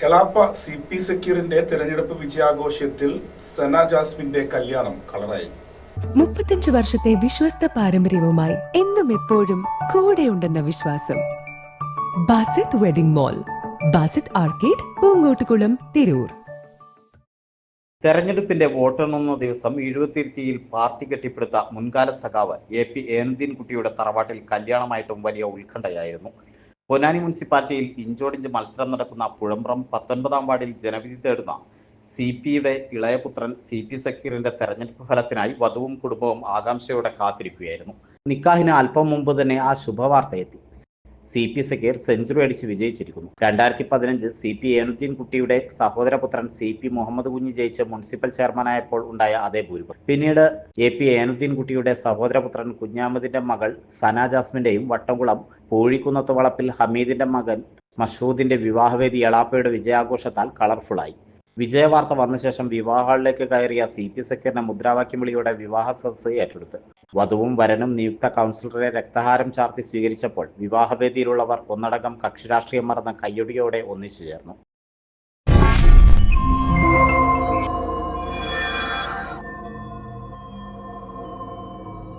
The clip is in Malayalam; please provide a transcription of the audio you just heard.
കലാപ്പ സി പി സക്കീറിന്റെ തെരഞ്ഞെടുപ്പ് വിജയാഘോഷത്തിൽ സന ജാസ്മിന്റെ കല്യാണം കളറായി. മുപ്പത്തഞ്ചു വർഷത്തെ വിശ്വസ്ത പാരമ്പര്യവുമായി എന്നും എപ്പോഴും കൂടെയുണ്ടെന്ന വിശ്വാസം. Basith wedding mall Basith arcade Poonkottukulam Tirur. തെരഞ്ഞെടുപ്പിന്റെ വോട്ടെണ്ണുന്ന ദിവസം എഴുപത്തിരുത്തിയിൽ പാർട്ടി കെട്ടിപ്പടുത്ത മുൻകാല സഖാവ് എ പി ഏനുദ്ദീൻ കുട്ടിയുടെ തറവാട്ടിൽ കല്യാണമായിട്ടും വലിയ ഉത്കണ്ഠയായിരുന്നു. പൊന്നാനി മുനിസിപ്പാലിറ്റിയിൽ ഇഞ്ചോടിഞ്ച് മത്സരം നടക്കുന്ന പുഴമ്പ്രം പത്തൊൻപതാം വാർഡിൽ ജനവിധി തേടുന്ന സി പിയുടെ ഇളയപുത്രൻ സി പി സക്കീറിന്റെ തെരഞ്ഞെടുപ്പ് ഫലത്തിനായി വധുവും കുടുംബവും ആകാംക്ഷയോടെ കാത്തിരിക്കുകയായിരുന്നു. നിക്കാഹിന് അല്പം മുമ്പ് തന്നെ ആ ശുഭവാർത്ത എത്തി. സി പി സക്കീർ സെഞ്ചുറി അടിച്ച് വിജയിച്ചിരിക്കുന്നു. രണ്ടായിരത്തി പതിനഞ്ച് സി പി ഏനുദ്ദീൻ കുട്ടിയുടെ സഹോദരപുത്രൻ സി പി മുഹമ്മദ് കുഞ്ഞി ജയിച്ച മുനിസിപ്പൽ ചെയർമാനായപ്പോൾ ഉണ്ടായ അതേ ഭൂരിപക്ഷം. പിന്നീട് എ പി ഏനുദ്ദീൻ കുട്ടിയുടെ സഹോദരപുത്രൻ കുഞ്ഞാമദിന്റെ മകൾ സന ജാസ്മിന്റെയും വട്ടംകുളം പൂഴിക്കുന്നത്ത് വളപ്പിൽ ഹമീദിന്റെ മകൻ മഷൂദിന്റെ വിവാഹവേദി എളാപ്പയുടെ വിജയാഘോഷത്താൽ കളർഫുള്ളായി. വിജയവാർത്ത വന്ന ശേഷം വിവാഹങ്ങളിലേക്ക് കയറിയ സി പി സക്കീറിന്റെ മുദ്രാവാക്യം വിളിയോടെ വിവാഹ സദസ്സ് ഏറ്റെടുത്തു. വധുവും വരനും നിയുക്ത കൗൺസിലറെ രക്തഹാരം ചാർത്തി സ്വീകരിച്ചപ്പോൾ വിവാഹവേദിയിലുള്ളവർ ഒന്നടങ്കം കക്ഷിരാഷ്ട്രീയം മറന്ന കയ്യൊടിയോടെ ഒന്നിച്ചു ചേർന്നു.